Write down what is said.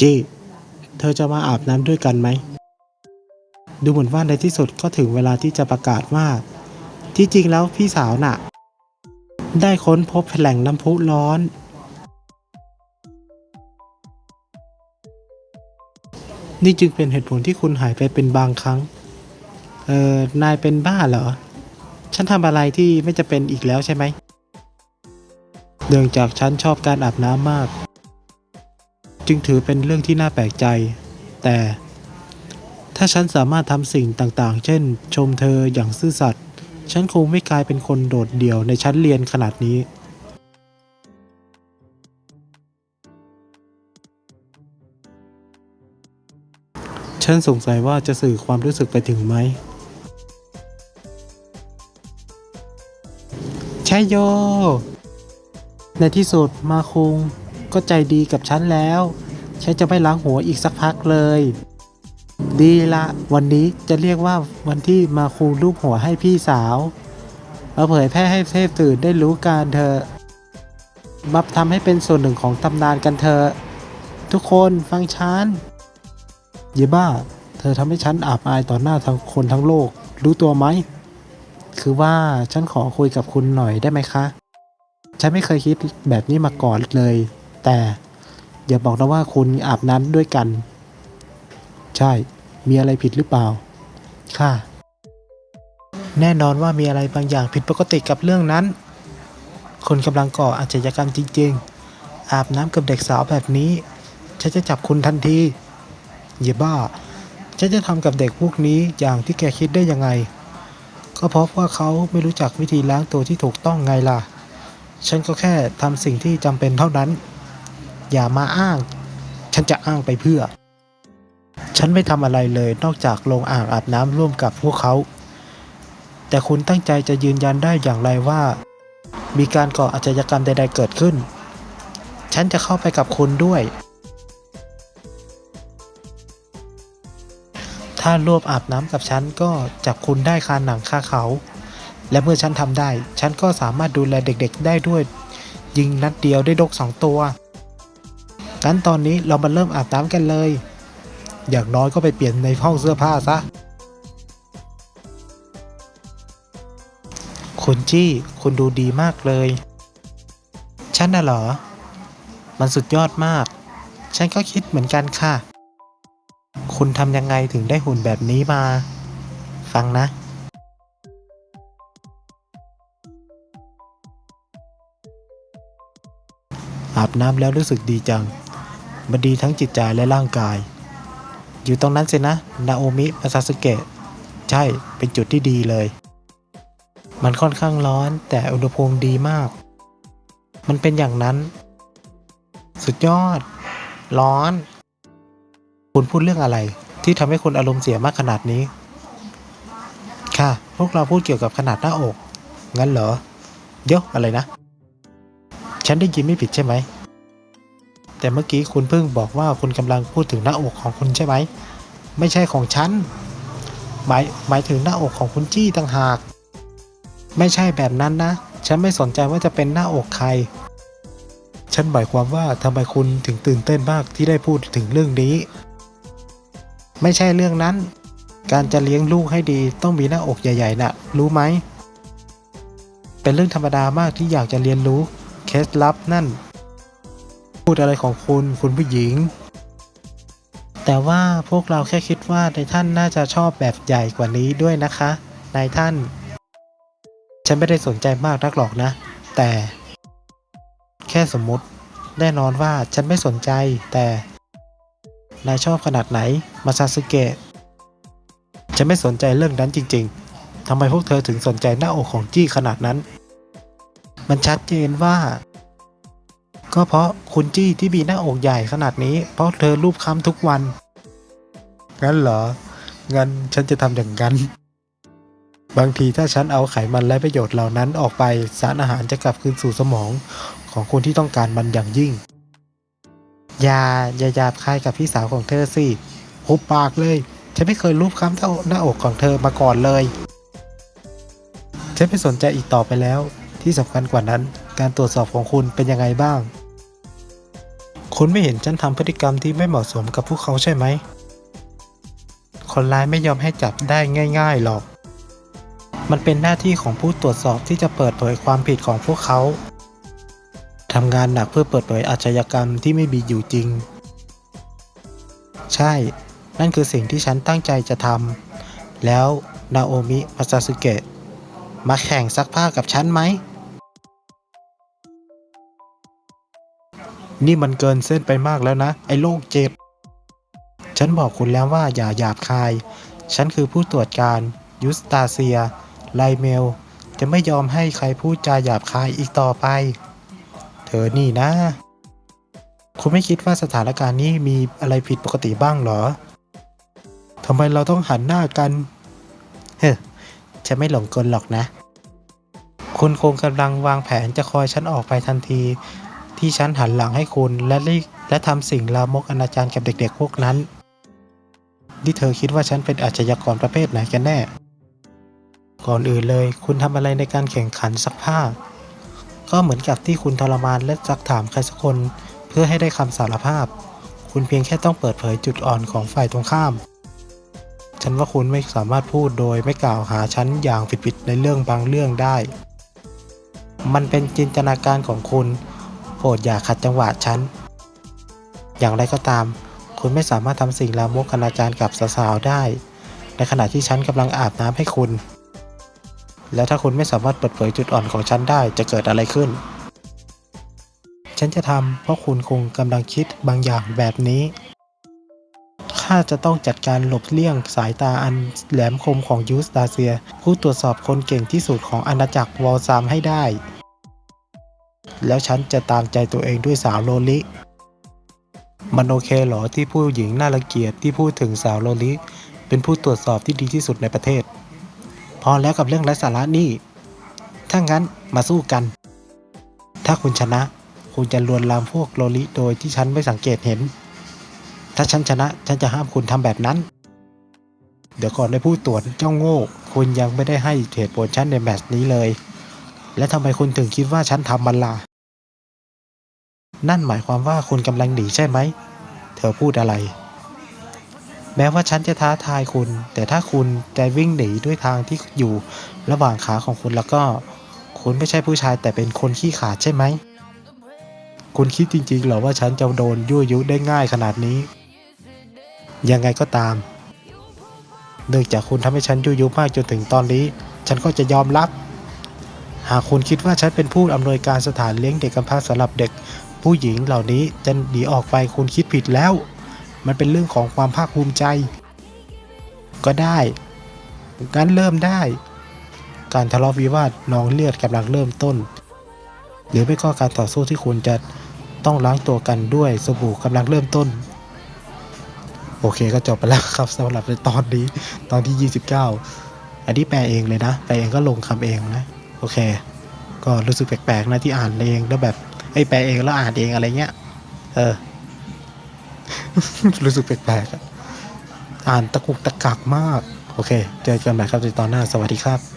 จีเธอจะมาอาบน้ำด้วยกันไหม ดูเหมือนว่าในที่สุดก็ถึงเวลาที่จะประกาศว่า ที่จริงแล้วพี่สาวน่ะ ได้ค้นพบแหล่งน้ำพุร้อน นี่จึงเป็นเหตุผลที่คุณหายไปเป็นบางครั้ง เออ นายเป็นบ้าเหรอ ฉันทำอะไรที่ไม่จะเป็นอีกแล้วใช่ไหมเนื่องจากฉันชอบการอาบน้ำมาก จึงถือเป็นเรื่องที่น่าแปลกใจ แต่ถ้าฉันสามารถทำสิ่งต่างๆ เช่น ชมเธออย่างซื่อสัตย์ ฉันคงไม่กลายเป็นคนโดดเดี่ยวในชั้นเรียนขนาดนี้ ฉันสงสัยว่าจะสื่อความรู้สึกไปถึงไหม ใช่โย ในที่สุดมาคุง ก็ใจดีกับฉันแล้ว ฉันจะไม่ล้างหัวอีกสักพักเลย ดีละ วันนี้จะเรียกว่าวันที่มาคุงรูปหัวให้พี่สาวมาเผยแพร่ให้เทพตื่นได้รู้การเธอะมาทำให้เป็นส่วนหนึ่งของตำนานกันเถอะทุกคนฟังฉันเยบ้า เธอทำให้ฉันอับอายต่อหน้าทั้งคนทั้งโลก รู้ตัวไหม คือว่าฉันขอคุยกับคุณหน่อยได้ไหมคะ ฉันไม่เคยคิดแบบนี้มาก่อนเลย แต่อย่าบอกนะว่าคุณอาบน้ำด้วยกัน ใช่ มีอะไรผิดหรือเปล่า ค่ะ แน่นอนว่ามีอะไรบางอย่างผิดปกติกับเรื่องนั้น คนกำลังก่ออาชญากรรมจริง ๆ อาบน้ำกับเด็กสาวแบบนี้ ฉันจะจับคุณทันทีอย่าบ้า ฉันจะทำกับเด็กพวกนี้อย่างที่แกคิดได้ยังไง ก็เพราะว่าเขาไม่รู้จักวิธีล้างตัวที่ถูกต้องไงล่ะ ฉันก็แค่ทำสิ่งที่จำเป็นเท่านั้น อย่ามาอ้าง ฉันจะอ้างไปเพื่อ ฉันไม่ทำอะไรเลยนอกจากลงอ่างอาบน้ำร่วมกับพวกเขา แต่คุณตั้งใจจะยืนยันได้อย่างไรว่า มีการก่ออาชญากรรมใด ๆ เกิดขึ้น ฉันจะเข้าไปกับคุณด้วย ถ้ารวบอาบน้ำกับฉันก็จับคุณได้คาหนังคาเขา และเมื่อฉันทำได้ ฉันก็สามารถดูแลเด็ก ๆ ได้ด้วยยิงนัดเดียวได้ดกสองตัว งั้นตอนนี้เรามาเริ่มอาบน้ำกันเลย อย่างน้อยก็ไปเปลี่ยนในห้องเสื้อผ้าซะ คุณจี้คุณดูดีมากเลย ฉันน่ะเหรอ มันสุดยอดมาก ฉันก็คิดเหมือนกันค่ะ คุณทำยังไงถึงได้หุ่นแบบนี้มา ฟังนะอาบน้ำแล้วรู้สึกดีจัง มันดีทั้งจิตใจและร่างกาย อยู่ตรงนั้นสินะ นาโอมิมาซาสึเกะ ใช่ เป็นจุดที่ดีเลย มันค่อนข้างร้อนแต่อุณหภูมิดีมาก มันเป็นอย่างนั้น สุดยอด ร้อน คุณพูดเรื่องอะไร ที่ทำให้คุณอารมณ์เสียมากขนาดนี้ ค่ะ พวกเราพูดเกี่ยวกับขนาดหน้าอก งั้นเหรอ เดี๋ยวอะไรนะ ฉันได้ยินไม่ผิดใช่ไหม แต่เมื่อกี้คุณเพิ่งบอกว่าคุณกำลังพูดถึงหน้าอกของคุณใช่ไหม ไม่ใช่ของฉัน หมายหมายถึงหน้าอกของคุณจี้ต่างหาก ไม่ใช่แบบนั้นนะ ฉันไม่สนใจว่าจะเป็นหน้าอกใคร ฉันหมายความว่าทำไมคุณถึงตื่นเต้นมากที่ได้พูดถึงเรื่องนี้ ไม่ใช่เรื่องนั้น การจะเลี้ยงลูกให้ดีต้องมีหน้าอกใหญ่ๆนะ่ะ รู้ไหม เป็นเรื่องธรรมดามากที่อยากจะเรียนรู้ เคล็ดลับนั่น พูดอะไรของคุณคุณผู้หญิง แต่ว่าพวกเราแค่คิดว่าในท่านน่าจะชอบแบบใหญ่กว่านี้ด้วยนะคะ นายท่าน ฉันไม่ได้สนใจมากนักหรอกนะ แต่ แค่สมมุติ แน่นอนว่าฉันไม่สนใจ แต่ นายชอบขนาดไหน มาซาสึเกะ ฉันไม่สนใจเรื่องนั้นจริง ๆทำไมพวกเธอถึงสนใจหน้าอกของจี้ขนาดนั้น มันชัดเจนว่า ก็เพราะคุณจี้ที่มีหน้าอกใหญ่ขนาดนี้ เพราะเธอรูปค้ำทุกวัน งั้นเหรอ งั้นฉันจะทำอย่างนั้น บางทีถ้าฉันเอาไขมันและประโยชน์เหล่านั้นออกไปสารอาหารจะกลับคืนสู่สมองของคนที่ต้องการมันอย่างยิ่ง อย่าอย่าหยาบคายกับพี่สาวของเธอสิหุบปากเลย ฉันไม่เคยรูปค้ำเท่าหน้าอกของเธอมาก่อนเลย ฉันไม่สนใจอีกต่อไปแล้ว ที่สำคัญกว่านั้น การตรวจสอบของคุณเป็นยังไงบ้าง คุณไม่เห็นฉันทำพฤติกรรมที่ไม่เหมาะสมกับพวกเขาใช่ไหม คนร้ายไม่ยอมให้จับได้ง่าย ๆ หรอก มันเป็นหน้าที่ของผู้ตรวจสอบที่จะเปิดเผยความผิดของพวกเขา ทำงานหนักเพื่อเปิดเผยอาชญากรรมที่ไม่มีอยู่จริง ใช่ นั่นคือสิ่งที่ฉันตั้งใจจะทำ แล้วนาโอมิมาซาสึเกะมาแข่งซักผ้ากับฉันไหม นี่มันเกินเส้นไปมากแล้วนะ ไอ้โรคเจ็บ ฉันบอกคุณแล้วว่าอย่าหยาบคาย ฉันคือผู้ตรวจการ ยุสตาเซีย ไลเมล จะไม่ยอมให้ใครพูดจาหยาบคายอีกต่อไป เธอนี่นะ คุณไม่คิดว่าสถานการณ์นี้มีอะไรผิดปกติบ้างเหรอทำไมเราต้องหันหน้ากัน เฮ้ฉันไม่หลงกลหรอกนะ คุณคงกำลังวางแผนจะคอยฉันออกไปทันที ที่ฉันหันหลังให้คุณและรีและทำสิ่งลามกอนาจารกับเด็กๆพวกนั้นที่เธอคิดว่าฉันเป็นอาชญากรประเภทไหนกันแน่ ก่อนอื่นเลย คุณทำอะไรในการแข่งขันซักผ้า ก็เหมือนกับที่คุณทรมานและซักถามใครสักคนเพื่อให้ได้คำสารภาพ คุณเพียงแค่ต้องเปิดเผยจุดอ่อนของฝ่ายตรงข้าม ฉันว่าคุณไม่สามารถพูดโดยไม่กล่าวหาฉันอย่างผิดๆในเรื่องบางเรื่องได้ มันเป็นจินตนาการของคุณ ดอย่าขัดจังหวะฉัน อย่างไรก็ตาม คุณไม่สามารถทำสิ่งลามกอนาจารกับสาวๆได้ ในขณะที่ฉันกำลังอาบน้ำให้คุณ แล้วถ้าคุณไม่สามารถเปิดเผยจุดอ่อนของฉันได้จะเกิดอะไรขึ้น ฉันจะทำเพราะคุณคงกำลังคิดบางอย่างแบบนี้ข้าจะต้องจัดการหลบเลี่ยงสายตาอันแหลมคมของยูสตาเซีย ผู้ตรวจสอบคนเก่งที่สุดของอาณาจักรวอลซามให้ได้ แล้วฉันจะตามใจตัวเองด้วยสาวโลลิ มันโอเคเหรอที่ผู้หญิงน่ารังเกียจที่พูดถึงสาวโลลิ เป็นผู้ตรวจสอบที่ดีที่สุดในประเทศ พอแล้วกับเรื่องไร้สาระนี่ ถ้างั้นมาสู้กัน ถ้าคุณชนะ คุณจะลวนลามพวกโลลิโดยที่ฉันไม่สังเกตเห็น ถ้าฉันชนะ ฉันจะห้ามคุณทำแบบนั้น เดี๋ยวก่อนได้พูดตรวจเจ้าโง่ คุณยังไม่ได้ให้เหตุผลฉันในแมตช์นี้เลย และทำไมคุณถึงคิดว่าฉันทำมันล่ะ นั่นหมายความว่าคุณกำลังหนีใช่ไหม เธอพูดอะไร แม้ว่าฉันจะท้าทายคุณ แต่ถ้าคุณจะวิ่งหนีด้วยทางที่อยู่ระหว่างขาของคุณแล้วก็ คุณไม่ใช่ผู้ชายแต่เป็นคนขี้ขาดใช่ไหม คุณคิดจริงๆหรอว่าฉันจะโดนยั่วยุได้ง่ายขนาดนี้ ยังไงก็ตาม เนื่องจากคุณทำให้ฉันยั่วยุมากจนถึงตอนนี้ ฉันก็จะยอมรับ หากคุณคิดว่าฉันเป็นผู้อำนวยการสถานเลี้ยงเด็กกำพร้าสำหรับเด็ก ผู้หญิงเหล่านี้จะหนีออกไปคุณคิดผิดแล้ว มันเป็นเรื่องของความภาคภูมิใจ ก็ได้งั้นเริ่มได้ การทะเลาะวิวาทนองเลือดกำลังเริ่มต้น หรือไม่ก็การต่อสู้ที่คุณจะต้องล้างตัวกันด้วยสบู่กำลังเริ่มต้น โอเคก็จบไปแล้วครับสำหรับในตอนนี้ตอนที่ 29 อันนี้แปลเองเลยนะ แปลเองก็ลงคำเองนะ โอเค ก็รู้สึกแปลกๆนะที่อ่านเองแล้วแบบ ไอ้แปลเองแล้วอ่านเองอะไรเงี้ย เออ รู้สึกแปลกๆอ่านตะกุกตะกักมาก โอเค เจอกันใหม่ครับในตอนหน้า สวัสดีครับ